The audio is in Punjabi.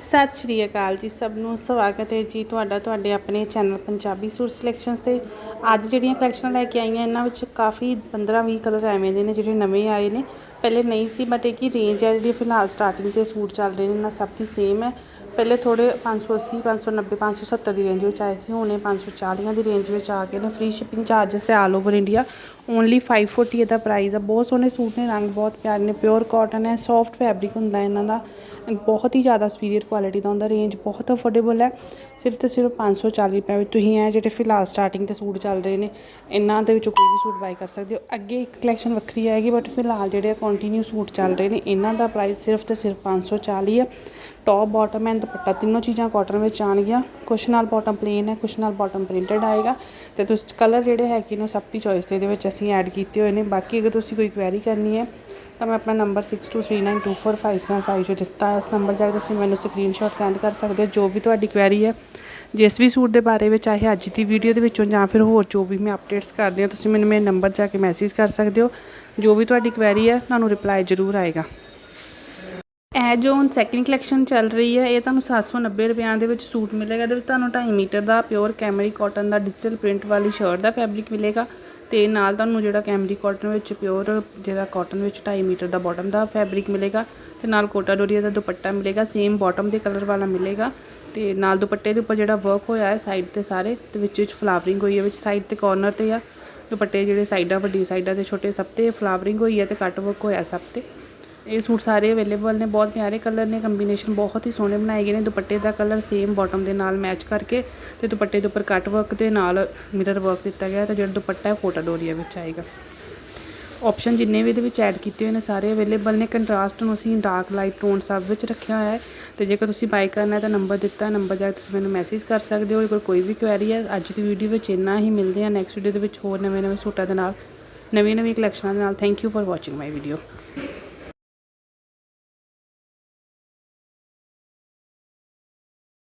ਸਤਿ ਸ਼੍ਰੀ ਅਕਾਲ ਜੀ ਸਭ ਨੂੰ, ਸਵਾਗਤ ਹੈ ਜੀ ਤੁਹਾਡਾ, ਤੁਹਾਡੇ ਆਪਣੇ ਚੈਨਲ ਪੰਜਾਬੀ ਸੂਟ ਸਿਲੈਕਸ਼ਨਸ ਤੇ। ਅੱਜ ਜਿਹੜੀਆਂ ਕਲੈਕਸ਼ਨਾਂ ਲੈ ਕੇ ਆਈਆਂ, ਇਹਨਾਂ ਵਿੱਚ ਕਾਫੀ 15-20 ਕਲਰ ਐਵੇਂ ਦੇ ਨੇ ਜਿਹੜੇ ਨਵੇਂ ਆਏ ਨੇ। ਪਹਿਲੇ ਨਹੀਂ ਸੀ ਬਟ ਇਹ ਕੀ ਰੇਂਜ ਹੈ ਜਿਹੜੀ ਫਿਲਹਾਲ ਸਟਾਰਟਿੰਗ ਤੇ ਸੂਟ ਚੱਲ ਰਹੇ ਨੇ, ਇਹਨਾਂ ਸਭ ਦੀ ਸੇਮ ਹੈ। ਪਹਿਲੇ ਥੋੜੇ 580 590 570 ਦੀ ਰੇਂਜ ਵਿੱਚ ਆਏ ਸੀ, ਹੁਣ ਇਹ 540 ਦੀ ਰੇਂਜ ਵਿੱਚ ਆ ਗਏ ਨੇ। ਫ੍ਰੀ ਸ਼ਿਪਿੰਗ ਚਾਰजेस ਹੈ ਆਲ ਓਵਰ ਇੰਡੀਆ ਓਨਲੀ 540 ਇਹਦਾ ਪ੍ਰਾਈਸ ਆ ਬਹੁਤ ਸੋਹਣੇ ਸੂਟ ਨੇ, ਰੰਗ ਬਹੁਤ ਪਿਆਰੇ ਨੇ। ਪਿਓਰ ਕਾਟਨ ਹੈ ਸੌਫਟ ਫੈਬਰਿਕ ਹੁੰਦਾ ਇਹਨਾਂ ਦਾ। ਬਹੁਤ ਹੀ ਜ਼ਿਆਦਾ ਸੁਪੀਰੀਅਰ ਕੁਆਲਿਟੀ ਦਾ ਹੁੰਦਾ ਰੇਂਜ ਬਹੁਤ ਅਫੋਰਡੇਬਲ ਹੈ। ਸਿਰਫ ਤੇ ਸਿਰਫ 540 ਰੁਪਏ ਵਿੱਚ ਤੁਸੀਂ ਇਹ ਜਿਹੜੇ ਫਿਲਹਾਲ ਸਟਾਰਟਿੰਗ ਤੇ ਸੂਟ ਚੱਲ ਰਹੇ ਨੇ, ਇਹਨਾਂ ਦੇ ਵਿੱਚੋਂ ਕੋਈ ਵੀ ਸੂਟ ਬਾਈ ਕਰ ਸਕਦੇ ਹੋ। ਅੱਗੇ ਇੱਕ ਕਲੈਕਸ਼ਨ ਵੱਖਰੀ ਆਏਗੀ ਬਟ ਫਿਲਹਾਲ ਜਿਹੜੇ ਕੰਟੀਨਿਊ ਸੂਟ ਚੱਲ ਰਹੇ ਨੇ, ਇਹਨਾਂ ਦਾ ਪ੍ਰਾਈਸ ਸਿਰਫ ਤੇ ਸਿਰਫ 540 ਹੈ। ਟੌਪ ਬਾਟਮ ਐਂਡ ਦੁਪੱਟਾ ਤਿੰਨੋਂ ਚੀਜ਼ਾਂ ਕਾਟਨ ਵਿੱਚ ਆਣਗੀਆਂ। ਕੁਛ ਨਾਲ ਬਾਟਮ ਪਲੇਨ ਹੈ, ਕੁਛ ਨਾਲ ਬਾਟਮ ਪ੍ਰਿੰਟਡ ਆਏਗਾ। ਤੇ ਤੁਸੀਂ ਕਲਰ ਜਿਹੜੇ ਹੈਗੇ ਨੇ ਉਹ ਸਭ ਦੀ ਚੋਇਸ ਦੇ ਇਹਦੇ ਵਿੱਚ ਅਸੀਂ ਐਡ ਕੀਤੇ ਹੋਏ ਨੇ। ਬਾਕੀ ਅਗਰ ਤੁਸੀਂ ਕੋਈ ਕੁਐਰੀ ਕਰਨੀ ਹੈ, ਤਾਂ ਮੈਂ ਆਪਣਾ ਨੰਬਰ 6239245755 ਜੋ ਦਿੱਤਾ ਹੈ ਇਸ ਨੰਬਰ ਜਾ ਕੇ ਤੁਸੀਂ ਮੈਨੂੰ ਸਕਰੀਨਸ਼ਾਟ ਸੈਂਡ ਕਰ ਸਕਦੇ ਹੋ, ਜੋ ਵੀ ਤੁਹਾਡੀ ਕੁਐਰੀ ਹੈ। ਜਿਸ ਵੀ ਸੂਟ ਦੇ ਬਾਰੇ ਵਿੱਚ ਚਾਹੇ ਅੱਜ ਦੀ ਵੀਡੀਓ ਦੇ ਵਿੱਚੋਂ ਜਾਂ ਫਿਰ ਹੋਰ ਜੋ ਵੀ ਮੈਂ ਅਪਡੇਟਸ ਕਰਦੀ ਹਾਂ, ਤੁਸੀਂ ਮੈਨੂੰ ਮੇਰੇ ਨੰਬਰ ਜਾ ਕੇ ਮੈਸੇਜ ਕਰ ਸਕਦੇ ਹੋ। ਜੋ ਵੀ ਤੁਹਾਡੀ ਕੁਐਰੀ ਹੈ, ਤੁਹਾਨੂੰ ਰਿਪਲਾਈ ਜ਼ਰੂਰ ਆਏਗਾ। ਇਹ ਜੋ ਹੁਣ ਸੈਕਿੰਡ ਕਲੈਕਸ਼ਨ ਚੱਲ ਰਹੀ ਹੈ, ਇਹ ਤੁਹਾਨੂੰ 790 ਰੁਪਿਆਂ ਦੇ ਵਿੱਚ ਸੂਟ ਮਿਲੇਗਾ, ਇਹਦੇ ਵਿੱਚ ਤੁਹਾਨੂੰ 2.5 ਮੀਟਰ ਦਾ ਪਿਓਰ ਕੈਮਰੀ ਕਾਟਨ ਦਾ ਡਿਜੀਟਲ ਪ੍ਰਿੰਟ ਵਾਲੀ ਸ਼ਰਟ ਦਾ ਫੈਬਰਿਕ ਮਿਲੇਗਾ ਤੇ ਨਾਲ ਤੁਹਾਨੂੰ ਜਿਹੜਾ ਕੈਮਰੀ ਕਾਟਨ ਵਿੱਚ ਪਿਓਰ ਜਿਹੜਾ ਕਾਟਨ ਵਿੱਚ 2.5 ਮੀਟਰ ਦਾ ਬਾਟਮ ਦਾ ਫੈਬਰਿਕ ਮਿਲੇਗਾ ਤੇ ਨਾਲ ਕੋਟਾ ਡੋਰੀਆ ਦਾ ਦੁਪੱਟਾ ਮਿਲੇਗਾ ਸੇਮ ਬਾਟਮ ਦੇ ਕਲਰ ਵਾਲਾ ਮਿਲੇਗਾ ਤੇ ਨਾਲ ਦੁਪੱਟੇ ਦੇ ਉੱਪਰ ਜਿਹੜਾ ਵਰਕ ਹੋਇਆ ਹੈ ਸਾਈਡ ਤੇ ਸਾਰੇ, ਤੇ ਵਿੱਚ ਵਿੱਚ ਫਲਾਵਰਿੰਗ ਹੋਈ ਹੈ, ਵਿੱਚ ਸਾਈਡ ਤੇ ਕਾਰਨਰ ਤੇ ਆ, ਦੁਪੱਟੇ ਜਿਹੜੇ ਸਾਈਡਾਂ ਵੱਡੀ ਸਾਈਡਾਂ ਤੇ ਛੋਟੇ ਸਭ ਤੇ ਫਲਾਵਰਿੰਗ ਹੋਈ ਹੈ ਤੇ ਕੱਟ ਵਰਕ ਹੋਇਆ ਸਭ ਤੇ। ਇਹ ਸੂਟ ਸਾਰੇ ਅਵੇਲੇਬਲ ਨੇ, ਬਹੁਤ ਪਿਆਰੇ ਕਲਰ ਨੇ ਕੰਬੀਨੇਸ਼ਨ ਬਹੁਤ ਹੀ ਸੋਹਣੇ ਬਣਾਏ ਗਏ ਨੇ, ਦੁਪੱਟੇ ਦਾ ਕਲਰ ਸੇਮ ਬਾਟਮ ਦੇ ਨਾਲ ਮੈਚ ਕਰਕੇ ਤੇ ਦੁਪੱਟੇ ਦੇ ਉੱਪਰ ਕੱਟ ਵਰਕ ਦੇ ਨਾਲ ਮਿਰਰ ਵਰਕ ਦਿੱਤਾ ਗਿਆ ਤੇ ਜਿਹੜਾ ਦੁਪੱਟਾ ਹੈ ਕੋਟਾ ਡੋਰੀਆ ਵਿੱਚ ਆਏਗਾ। ਆਪਸ਼ਨ ਜਿੰਨੇ ਵੀ ਇਹਦੇ ਵਿੱਚ ਐਡ ਕੀਤੇ ਹੋਏ ਨੇ ਸਾਰੇ ਅਵੇਲੇਬਲ ਨੇ ਕੰਟਰਾਸਟ ਨੂੰ ਅਸੀਂ ਡਾਰਕ ਲਾਈਟ ਟੋਨ ਸਭ ਵਿੱਚ ਰੱਖਿਆ ਹੋਇਆ ਹੈ ਤੇ ਜੇਕਰ ਤੁਸੀਂ ਬਾਈ ਕਰਨਾ ਹੈ ਤਾਂ ਨੰਬਰ ਦਿੱਤਾ ਨੰਬਰ ਜਾ ਕੇ ਤੁਸੀਂ ਮੈਨੂੰ ਮੈਸੇਜ ਕਰ ਸਕਦੇ ਹੋ, ਅਗਰ ਕੋਈ ਵੀ ਕੁਐਰੀ ਹੈ, ਅੱਜ ਦੀ ਵੀਡੀਓ ਵਿੱਚ ਇੰਨਾ ਹੀ ਮਿਲਦੇ ਆ ਨੈਕਸਟ ਵੀਡੀਓ ਦੇ ਵਿੱਚ ਹੋਰ ਨਵੇਂ ਨਵੇਂ ਸੂਟਾਂ ਦੇ ਨਾਲ ਨਵੀਆਂ ਨਵੀਂ ਕਲੈਕਸ਼ਨਾਂ ਦੇ ਨਾਲ। Thank you for watching my video